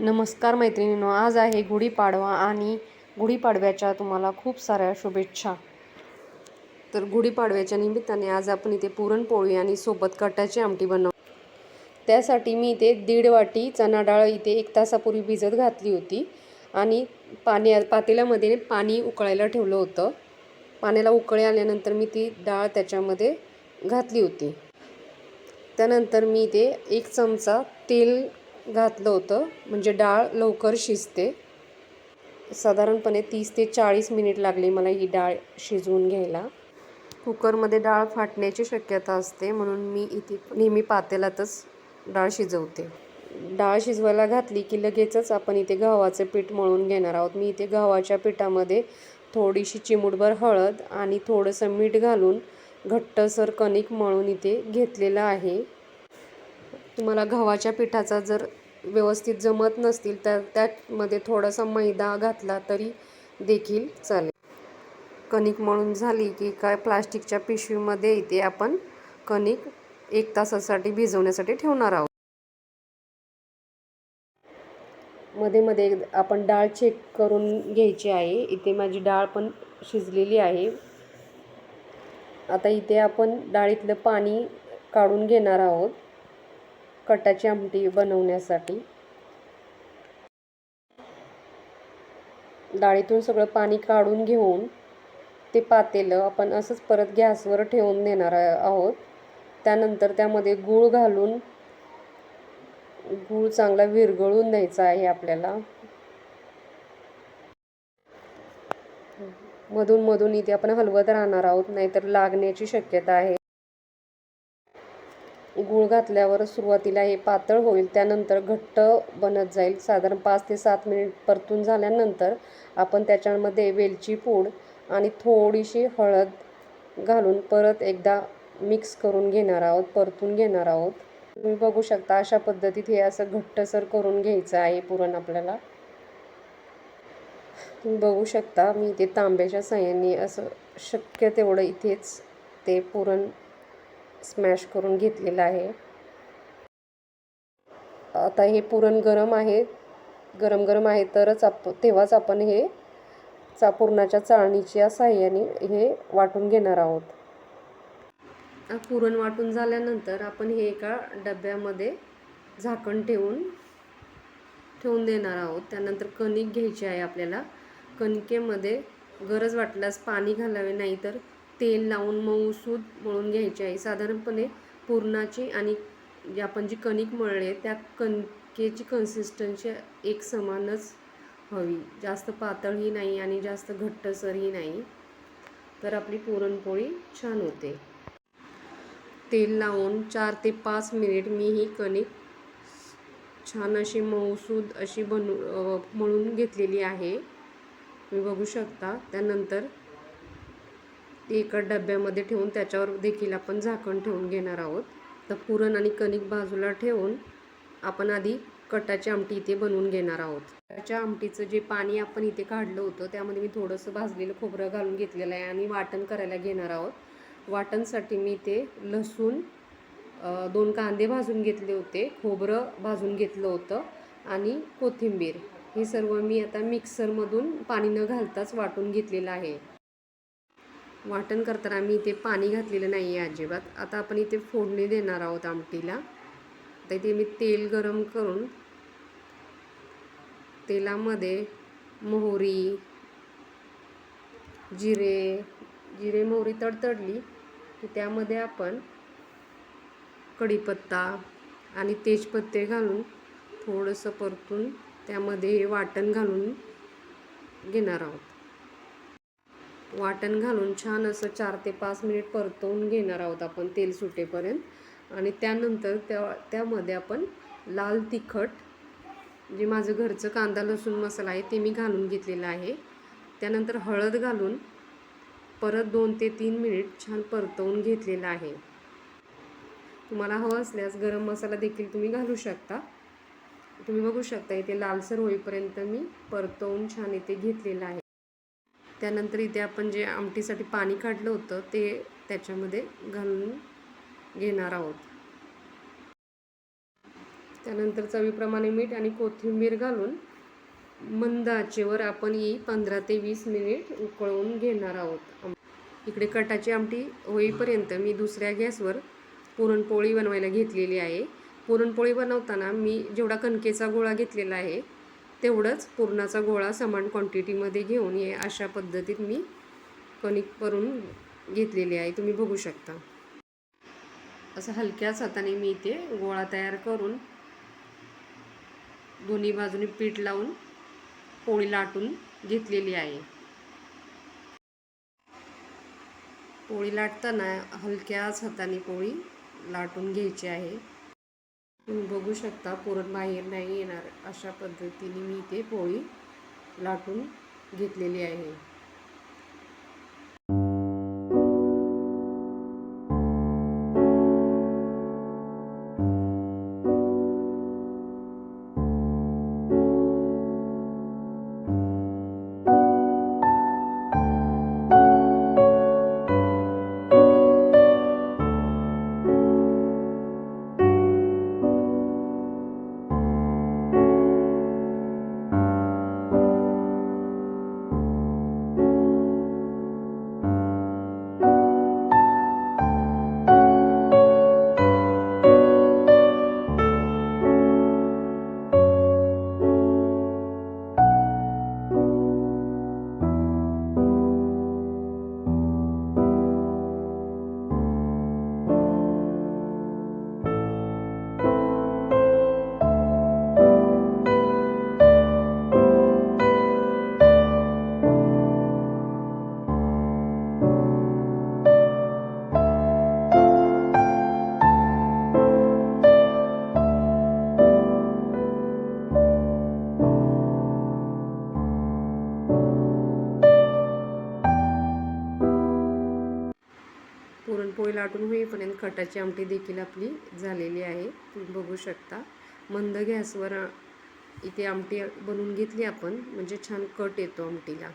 नमस्कार मैत्रिणींनो आज आहे गुढीपाडवा आणि गुढीपाडव्याच्या तुम्हाला खूप साऱ्या शुभेच्छा. तर गुढीपाडव्याच्या निमित्ताने आज आपण इथे पुरणपोळी आणि सोबत कटाची आमटी बनव त्यासाठी मी इथे दीड वाटी चणा डाळ इथे एक तासापूर्वी भिजत घातली होती आणि पाणी पातेल्यामध्ये पाणी उकळायला ठेवलं होतं. पाण्याला उकळी आल्यानंतर मी ती डाळ त्याच्यामध्ये घातली होती. त्यानंतर मी इथे एक चमचा तेल घातलं होतं. म्हणजे डाळ लवकर शिजते. साधारणपणे तीस ते चाळीस मिनिट लागली मला ही डाळ शिजवून घ्यायला. कुकरमध्ये डाळ फाटण्याची शक्यता असते म्हणून मी इथे नेहमी पातेलातच डाळ शिजवते. डाळ शिजवायला घातली की लगेचच आपण इथे गव्हाचं पीठ मळून घेणार आहोत. मी इथे गव्हाच्या पिठामध्ये थोडीशी चिमूटभर हळद आणि थोडंसं मीठ घालून घट्टसर कणिक मळून इथे घेतलेलं आहे. तुम्हाला गव्हाच्या पिठाचा जर व्यवस्थित जमत नसतील तर त्यामध्ये थोडासा मैदा घातला तरी देखील चालेल. कणिक मळून झाली की काय प्लास्टिकच्या पिशवीमध्ये इथे आपण कणिक एक तासासाठी भिजवण्यासाठी ठेवणार आहोत. मध्ये मध्ये आपण डाळ चेक करून घ्यायची आहे. इथे माझी डाळ पण शिजलेली आहे. आता इथे आपण डाळीतलं पाणी काढून घेणार आहोत. कटाची आमटी बनवण्यासाठी. डाळीतून सगळं पाणी काढून घेऊन ते पातेलं आपण असंच परत गॅसवर ठेवून देणार आहोत. त्यानंतर त्यामध्ये गूळ घालून गूळ चांगला विरघळून द्यायचा आहे आपल्याला. मधून मधून इथे आपण हलवत राहणार आहोत नाहीतर लागण्याची शक्यता आहे. गूळ घातल्यावर सुरुवातीला हे पातळ होईल त्यानंतर घट्ट बनत जाईल. साधारण पाच ते सात मिनिट परतून झाल्यानंतर आपण त्याच्यामध्ये वेलची पूड आणि थोडीशी हळद घालून परत एकदा मिक्स करून घेणार आहोत परतून घेणार आहोत. तुम्ही बघू शकता अशा पद्धतीत हे असं घट्टसर करून घ्यायचं आहे पुरण आपल्याला. तुम्ही बघू शकता मी इथे तांब्याच्या साह्याने असं शक्य तेवढं इथेच ते पुरण स्मॅश करून घेतलेलं आहे. आता हे पुरण गरम आहे. गरम गरम आहे तरच आप तेव्हाच आपण हे चा पुरणाच्या चाळणीच्या साह्याने हे वाटून घेणार आहोत. पुरण वाटून झाल्यानंतर आपण हे एका डब्यामध्ये झाकण ठेवून ठेवून देणार आहोत. त्यानंतर कणिक घ्यायची आहे आपल्याला. कणकेमध्ये गरज वाटल्यास पाणी घालावे नाही तर तेल लावून मऊसूद मळून घ्यायची आहे. साधारणपणे पुरणाची आणि जे आपण जी कणिक मळले त्या कणकेची कन्सिस्टन्सी एक समानच हवी. जास्त पातळही नाही आणि जास्त घट्टसरही नाही. तर आपली पुरणपोळी छान होते. तेल लावून चार ते पाच मिनिट मी ही कणिक छान अशी मऊसूद अशी बनू मळून घेतलेली आहे. तुम्ही बघू शकता. त्यानंतर ती एका डब्यामध्ये ठेवून त्याच्यावर देखील आपण झाकण ठेवून घेणार आहोत. तर पुरण आणि कणिक बाजूला ठेवून आपण आधी कटाची आमटी इथे बनवून घेणार आहोत. कटाच्या आमटीचं जे पाणी आपण इथे काढलं होतं त्यामध्ये मी थोडंसं भाजलेलं खोबरं घालून घेतलेलं आहे आणि वाटण करायला घेणार आहोत. वाटणसाठी मी इथे लसूण दोन कांदे भाजून घेतले होते खोबरं भाजून घेतलं होतं आणि कोथिंबीर. हे सर्व मी आता मिक्सरमधून पाणी न घालताच वाटून घेतलेलं आहे. वाटण करताना आम्ही इथे पाणी घातलेलं नाही आहे अजिबात. आता आपण इथे फोडणी देणार आहोत आमटीला. आता इथे मी तेल गरम करून तेलामध्ये मोहरी जिरे जिरे मोहरी तडतडली की त्यामध्ये आपण कढीपत्ता आणि तेजपत्ते घालून थोडंसं परतून त्यामध्ये वाटण घालून घेणार आहोत. वाटण घालून छान असं चार ते पाच मिनिट परतवून घेणार आहोत आपण तेल सुटेपर्यंत. आणि त्यानंतर त्या त्यामध्ये आपण लाल तिखट जे माझं घरचं कांदा लसूण मसाला आहे ते मी घालून घेतलेलं आहे. त्यानंतर हळद घालून परत दोन ते तीन मिनिट छान परतवून घेतलेलं आहे. तुम्हाला हवं असल्यास गरम मसाला देखील तुम्ही घालू शकता. तुम्ही बघू शकता इथे लालसर होईपर्यंत मी परतवून छान इथे घेतलेलं आहे. त्यानंतर इथे आपण जे आमटीसाठी पाणी काढलं होतं ते त्याच्यामध्ये घालून घेणार आहोत. त्यानंतर चवीप्रमाणे मीठ आणि कोथिंबीर घालून मंद आचेवर आपण ही पंधरा ते वीस मिनिट उकळवून घेणार आहोत. इकडे कटाची आमटी होईपर्यंत मी दुसऱ्या गॅसवर पुरणपोळी बनवायला घेतलेली आहे. पुरणपोळी बनवताना मी जेवढा कणकेचा गोळा घेतलेला आहे तेवढंच पुरणाचा गोळा समान क्वांटिटीमध्ये घेऊन ये अशा पद्धतीत मी कणिक करून घेतलेली आहे. तुम्ही बघू शकता. असं हलक्याच हाताने मी इथे गोळा तयार करून दोन्ही बाजूनी पीठ लावून पोळी लाटून घेतलेली आहे. पोळी लाटताना हलक्याच हाताने पोळी लाटून घ्यायची आहे. तुम्ही बघू शकता पुरण बाहेर नाही येणार. अशा पद्धतीने मी इथे पोळी लाटून घेतलेली आहे. पुरणपोळी लाटून होईपर्यंत खटाची आमटी देखील आपली झालेली आहे. तुम्ही बघू शकता. मंद गॅसवर इथे आमटी बनवून घेतली आपण. म्हणजे छान कट येतो आमटीला.